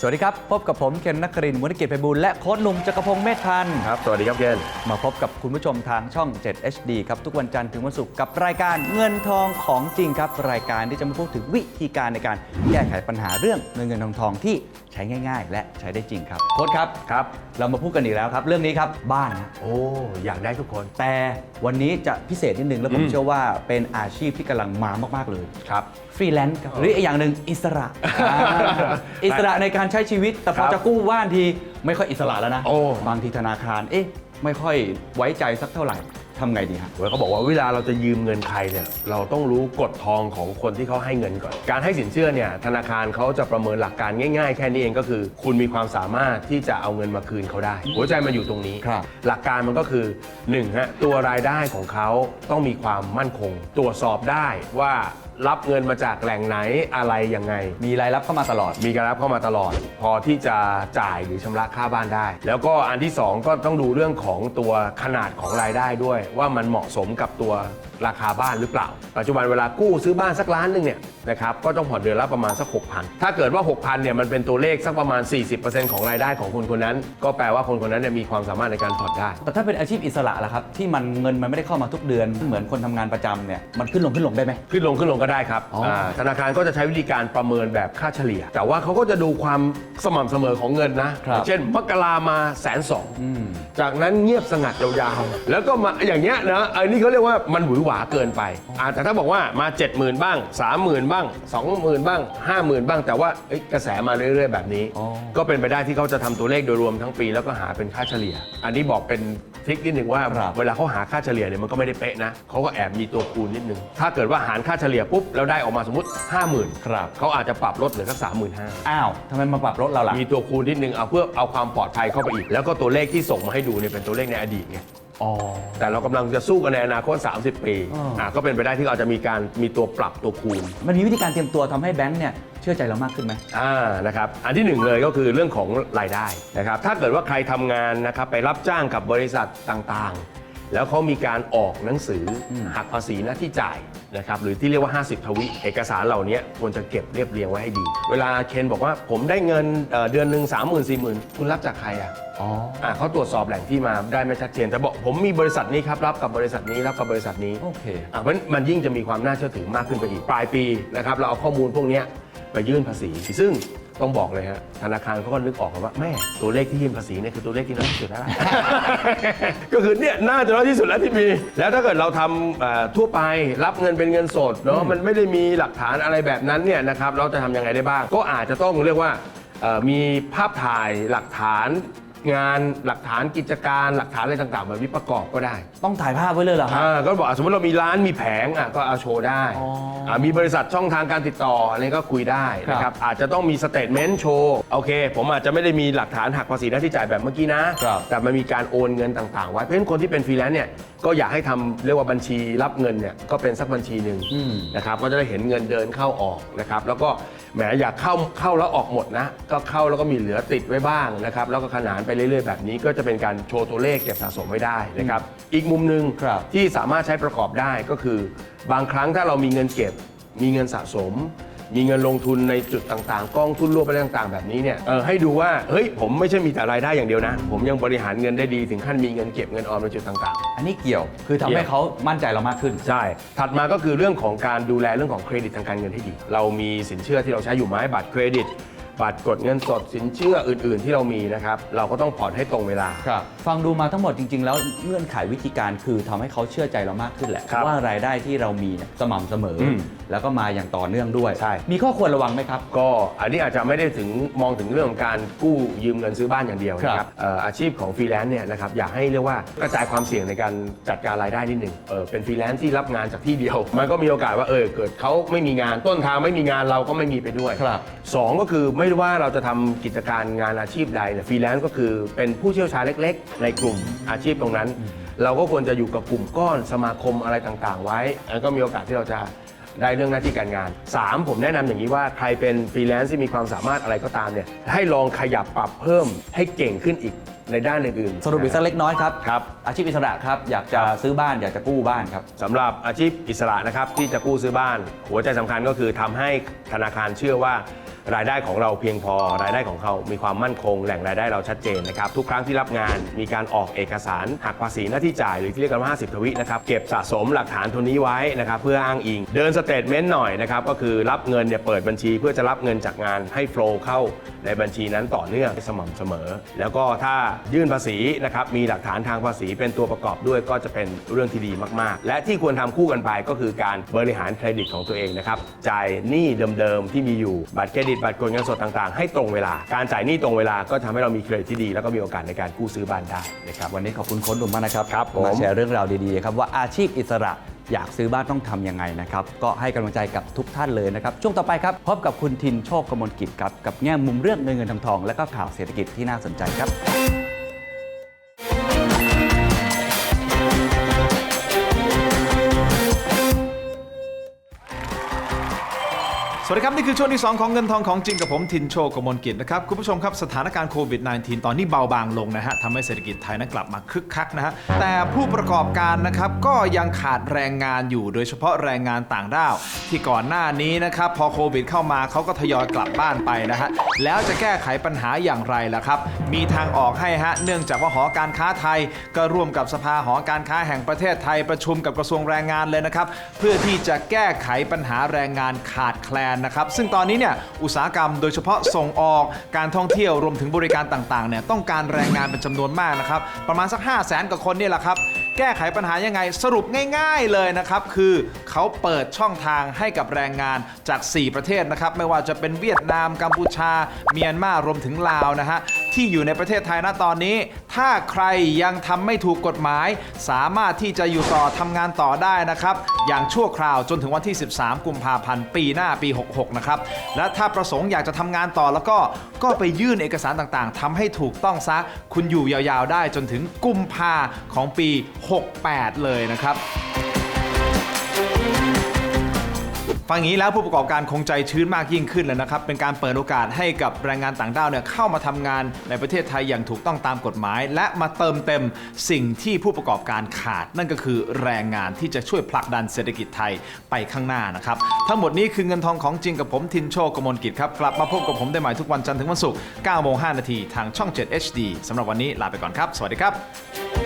สวัสดีครับ พบกับผมเคนนักครินทร์มุนเกียรติไพบูลย์และโค้ชหนุ่มจักรพงศ์เมธพันธ์ครับ สวัสดีครับเคนมาพบกับคุณผู้ชมทางช่อง 7 HD ครับ ทุกวันจันทร์ถึงวันศุกร์กับรายการเงินทองของจริงครับ รายการที่จะมาพูดถึงวิธีการในการแก้ไขปัญหาเรื่องเงินเงินทองทองที่ใช้ง่าย ๆ และใช้ได้จริงครับโค้ชครับครับ เรามาพูดกันอีกแล้วครับ เรื่องนี้ครับบ้านนะโอ้อยากได้ทุกคน แต่วันนี้จะพิเศษนิดนึงแล้วผมอืมเชื่อว่าเป็นอาชีพที่กำลังมามากๆเลยครับฟรีแลนซ์ครับหรืออีกอย่างหนึ่งอิสระอ่าอิสระในการใช้ชีวิต แต่พอครับจะกู้บ้านทีไม่ค่อยอิสระแล้วนะโอ้บางทีธนาคาร เอ๊ะ ไม่ค่อยไว้ใจสักเท่าไหร่ทำไงดีฮะเว้ยเขาบอกว่าเวลาเราจะยืมเงินใครเนี่ยเราต้องรู้กฎทองของคนที่เขาให้เงินก่อน การให้สินเชื่อเนี่ยธนาคารเขาจะประเมินหลักการง่าย ๆ แค่นี้เองก็คือ คุณมีความสามารถที่จะเอาเงินมาคืนเขาได้ หัวใจมันอยู่ตรงนี้ครับหลักการมันก็คือ1ฮะตัวรายได้ของเขาต้องมีความมั่นคง ตรวจสอบได้ว่า รับเงินมาจากแหล่งไหนอะไรยังไง มีรายรับเข้ามาตลอด มีการรับเข้ามาตลอด พอที่จะจ่ายหรือชำระค่าบ้านได้ แล้วก็อันที่ 2 ก็ต้องดูเรื่องของตัวขนาดของรายได้ด้วย ว่ามันเหมาะสมกับตัวราคาบ้านหรือเปล่า ปัจจุบันเวลากู้ซื้อบ้านสักล้านหนึ่งเนี่ยนะครับก็ต้องผ่อนเดือนละประมาณสัก 6,000 ถ้าเกิดว่า 6,000เนี่ยมันเป็นตัวเลขสักประมาณ 40%ของรายได้ของคนคนนั้น ก็แปลว่าคนคนนั้นเนี่ยมีความสามารถในการผ่อนได้ แต่ถ้าเป็นอาชีพอิสระล่ะครับ ที่มันเงินมันไม่ได้เข้ามาทุกเดือน เหมือนคนทำงานประจำเนี่ย มันขึ้นลงขึ้นลงได้ไหม ขึ้นลงขึ้นลงก็ได้ครับอ๋ออ่าธนาคารก็จะใช้วิธีการประเมินแบบค่าเฉลี่ย แต่ว่าเขาก็จะดูความสม่ำเสมอของเงินนะ ครับเช่นมกรามาแสนสองอืมจากนั้นเงียบสงัดยาวๆแล้วก็มาอย่างเงี้ยนะไอ้นี่เขาเรียกว่ามันหวือหวาเกินไปอ่าแต่ถ้าบอกว่ามา 70,000 บ้าง 30,000 บ้าง 20,000 บ้าง 50,000 บ้าง แต่ว่าเอ้ยกระแสมาเรื่อยๆ แบบนี้ อ๋อ ก็เป็นไปได้ที่เขาจะทำตัวเลขโดยรวมทั้งปีแล้วก็หาเป็นค่าเฉลี่ย อันนี้บอกเป็น ทริคนิดหนึ่งว่าครับ เวลาเขาหาค่าเฉลี่ยเนี่ยมันก็ไม่ได้เป๊ะนะเขาก็แอบมีตัวคูณนิดนึง ถ้าเกิดว่าหารค่าเฉลี่ยปุ๊บแล้วได้ออกมาสมมติ 50,000ครับ เขาอาจจะปรับลดเหลือสัก35,000 อ้าวทำไมมาปรับลดเราล่ะ มีตัวคูณนิดนึงเอาเพื่อเอาความปลอดภัยเข้าไปอีก แล้วก็ตัวเลขที่ส่งมาให้ดูเนี่ยเป็นตัวเลขในอดีตไงอ๋อ แต่เรากำลังจะสู้กันในอนาคต 30 ปีอ่า อ่าก็เป็นไปได้ที่เราจะมีการมีตัวปรับตัวคูณ มันมีวิธีการเตรียมตัวทำให้แบงค์เนี่ยเชื่อใจเรามากขึ้นไหม อ่านะครับอันที่หนึ่งเลยก็คือเรื่องของรายได้นะครับถ้าเกิดว่าใครทำงานนะครับไปรับจ้างกับบริษัทต่างๆ แล้วเขามีการออกหนังสืออม หักภาษีหน้าที่จ่ายนะครับหรือที่เรียกว่า 50 ทวิ เอกสารเหล่านี้ควรจะเก็บเรียบเรียงไว้ให้ดี เวลาเคนบอกว่าผมได้เงินเอ่อเดือนหนึ่งสามหมื่นสี่หมื่นคุณรับจากใครอะ อ๋อ อ่าเขาตรวจสอบแหล่งที่มาได้ไม่ชัดเจนแต่บอกผมมีบริษัทนี้ครับรับกับบริษัทนี้รับกับบริษัทนี้โอเค อะเพราะฉะนั้นมันยิ่งจะมีความน่าเชื่อถือมากขึ้นไปอีกปลายปีนะครับเราเอาข้อมูลพวกเนี้ย ไปยื่นภาษี ซึ่งต้องบอกเลยฮะธนาคารเขาก็นึกออกแล้ว่าแม่ตัวเลขที่ยื่นภาษีเนี่ยคือตัวเลขที่น้อยที่สุดแล้วก็คือเนี่ยน่าจะน้อยที่สุดแล้วที่มี แล้วถ้าเกิดเราทำเอ่อทั่วไปรับเงินเป็นเงินสดเนาะมันไม่ได้มีหลักฐานอะไรแบบนั้นเนี่ยนะครับเราจะทำยังไงได้บ้าง ก็อาจจะต้องเรียกว่าเอ่อมีภาพถ่ายหลักฐาน งานหลักฐานกิจการหลักฐานอะไรต่างๆแบบนี้ประกอบก็ได้ต้องถ่ายภาพไว้เลยเหรอฮะอ่าก็บอกอะสมมติเรามีร้านมีแผงอะก็เอาโชว์ได้อ๋ออ่ามีบริษัทช่องทางการติดต่ออะไรก็คุยได้นะคครัรับบอาจจะต้องมีสเตทเมนต์โชว์โอเค ผมอาจจะไม่ได้มีหลักฐานหักภาษีหน้าที่จ่ายแบบเมื่อกี้นะ ครับแต่มันมีการโอนเงินต่างๆ ไว้เพราะฉะนั้นคนที่เป็นฟรีแลนซ์เนี่ยก็อยากให้ทำเรียกว่าบัญชีรับเงินเนี่ยก็เป็นสักบัญชีหนึ่งอืม นะครับก็จะได้เห็นเงินเดินเข้าออกนะครับแล้วก็ แหมอยากเข้าเข้าแล้วออกหมดนะ ก็เข้าแล้วก็มีเหลือติดไว้บ้างนะครับ แล้วก็ขนานไปเรื่อยๆแบบนี้ ก็จะเป็นการโชว์ตัวเลขเก็บสะสมไว้ได้นะครับ อีกมุมหนึ่งครับที่สามารถใช้ประกอบได้ก็คือ บางครั้งถ้าเรามีเงินเก็บ มีเงินสะสม มีเงินลงทุนในจุดต่างๆ กองทุนรวมอะไรต่างๆ แบบนี้เนี่ยเออให้ดูว่าเฮ้ยผมไม่ใช่มีแต่รายได้อย่างเดียวนะ ผมยังบริหารเงินได้ดีถึงขั้นมีเงินเก็บเงินออมในจุดต่างๆ อันนี้เกี่ยวคือทำเกี่ให้ยว เขามั่นใจเรามากขึ้น ใช่ ถัดมาก็คือเรื่องของการดูแลเรื่องของเครดิตทางการเงินให้ดี เรามีสินเชื่อที่เราใช้อยู่ไหมบัตรเครดิต บัตรกดเงินสดสินเชื่ออื่น ๆ ที่เรามีนะครับ เราก็ต้องผ่อนให้ตรงเวลา ครับ ฟังดูมาทั้งหมดจริง ๆ แล้วเงื่อนไขวิธีการคือทำให้เขาเชื่อใจเรามากขึ้นแหละ ครับว่ารายได้ที่เรามีเนี่ยสม่ำเสมออมแล้วก็มาอย่างต่อเนื่องด้วย ใช่ มีข้อควรระวังไหมครับ ก็อันนี้อาจจะไม่ได้ถึงมองถึงเรื่องของการกู้ยืมเงินซื้อบ้านอย่างเดียวนะคครัรับบเอ่ออาชีพของฟรีแลนซ์เนี่ยนะครับอยากให้เรียกว่ากระจายความเสี่ยงในการจัดการรายได้นิดหนึ่งเออเป็นฟรีแลนซ์ที่รับงานจากที่เดียว มันก็มีโอกาสว่าเออเกิดเขาไม่มีงานต้นทางไม่มีงานเราก็ไม่มีไปด้วยครับ สองก็คือไม่ว่าเราจะทำกิจการงานอาชีพใดเนี่ยฟรีแลนซ์ก็คือเป็นผู้เชี่ยวชาญเล็ก ๆ ในกลุ่มอาชีพตรงนั้น เราก็ควรจะอยู่กับกลุ่มก้อนสมาคมอะไรต่างๆ ไว้อันก็มีโอกาสที่เราจะได้เรื่องหน้าที่การงาน 3 ผมแนะนำอย่างนี้ว่าใครเป็นฟรีแลนซ์ที่มีความสามารถอะไรก็ตามเนี่ยให้ลองขยับปรับเพิ่มให้เก่งขึ้นอีกในด้านอื่นๆสรุปอีกสักเล็กน้อยครับครับ อาชีพอิสระครับอยากจะซื้อบ้านอยากจะกู้บ้านครับสำหรับอาชีพอิสระนะครับที่จะกู้ซื้อบ้าน หัวใจสำคัญก็คือทำให้ธนาคารเชื่อว่า รายได้ของเราเพียงพอ รายได้ของเขามีความมั่นคง แหล่งรายได้เราชัดเจนนะครับทุกครั้งที่รับงานมีการออกเอกสารหักภาษีหน้าที่จ่ายหรือที่เรียกกันว่า 50 ทวินะครับเก็บสะสมหลักฐานตัวนี้ไว้นะครับเพื่ออ้างอิง เดินสเตทเมนต์หน่อยนะครับก็คือรับเงินเนี่ยเปิดบัญชี เพื่อจะรับเงินจากงานให้โฟล์เข้าในบัญชีนั้นต่อเนื่องสม่ำเสมอ แล้วก็ถ้ายื่นภาษีนะครับมีหลักฐานทางภาษีเป็นตัวประกอบด้วยก็จะเป็นเรื่องที่ดีมากๆ และที่ควรทำคู่กันไปก็คือการบริหารเครดิตของตัวเองนะครับจ่ายหนี้เดิมๆที่มีอยู่บัตรเครดิตบัตรกดเงินสดต่างๆ ให้ตรงเวลา การจ่ายหนี้ตรงเวลาก็ทำให้เรามีเครดิตที่ดี แล้วก็มีโอกาสในการกู้ซื้อบ้านได้นะครับวันนี้ขอบคุณโค้ชหนุ่มมากนะครับครับผมมาแชร์เรื่องราวดีๆครับว่าอาชีพอิสระอยากซื้อบ้านต้องทำยังไงนะครับ ก็ให้กำลังใจกับทุกท่านเลยนะครับ ช่วงต่อไปครับ พบกับคุณทินโชคกมลกิจครับ กับแง่มุมเรื่องเงินเงินทองทอง และก็ข่าวเศรษฐกิจที่น่าสนใจครับ สวัสดีครับ นี่คือช่วงที่ 2 ของเงินทองของจริงกับผมทินโชกมลกิจนะครับ คุณผู้ชมครับ สถานการณ์โควิด -19 ตอนนี้เบาบางลงนะฮะทำให้เศรษฐกิจไทยนั้นกลับมาคึกคักนะฮะแต่ผู้ประกอบการนะครับก็ยังขาดแรงงานอยู่โดยเฉพาะแรงงานต่างด้าว ที่ก่อนหน้านี้นะครับพอโควิดเข้ามาเขาก็ทยอยกลับบ้านไปนะฮะแล้วจะแก้ไขปัญหาอย่างไรล่ะครับ มีทางออกให้ฮะเนื่องจากว่าหอการค้าไทย ก็ร่วมกับสภาหอการค้าแห่งประเทศไทยประชุมกับกระทรวงแรงงานเลยนะครับเพื่อที่จะแก้ไขปัญหาแรงงานขาดแคลนนะครับ ซึ่งตอนนี้เนี่ยอุตสาหกรรมโดยเฉพาะส่งออกการท่องเที่ยวรวมถึงบริการต่างๆเนี่ยต้องการแรงงานเป็นจำนวนมากนะครับ ประมาณสัก 5 0 0แสนกว่าคนนี่แหละครับ แก้ไขปัญหายังไงสรุปง่ายๆเลยนะครับ คือเขาเปิดช่องทางให้กับแรงงานจาก 4 ประเทศนะครับ ไม่ว่าจะเป็นเวียดนามกัมพูชา เมียนมารวมถึงลาวนะฮะ ที่อยู่ในประเทศไทยณตอนนี้ ถ้าใครยังทำไม่ถูกกฎหมาย สามารถที่จะอยู่ต่อทำงานต่อได้นะครับ อย่างชั่วคราวจนถึงวันที่ 13 กุมภาพันธ์ปีหน้าปี 66 นะครับ และถ้าประสงค์อยากจะทำงานต่อแล้วก็ก็ไปยื่นเอกสารต่างๆทำให้ถูกต้องซะ คุณอยู่ยาวๆได้จนถึงกุมภาของปี 68 เลยนะครับ ฟังอย่างนี้แล้วผู้ประกอบการคงใจชื้นมากยิ่งขึ้นแล้วนะครับ เป็นการเปิดโอกาสให้กับแรงงานต่างด้าวเนี่ยเข้ามาทำงานในประเทศไทยอย่างถูกต้องตามกฎหมาย และมาเติมเต็มสิ่งที่ผู้ประกอบการขาด นั่นก็คือแรงงานที่จะช่วยผลักดันเศรษฐกิจไทยไปข้างหน้านะครับ ทั้งหมดนี้คือเงินทองของจริงกับผมทินโชกมลกิจครับ กลับมาพบกับผมได้ใหม่ทุกวันจันทร์ถึงวันศุกร์9โมง5นาทีทางช่อง 7 HD สำหรับวันนี้ลาไปก่อนครับ สวัสดีครับ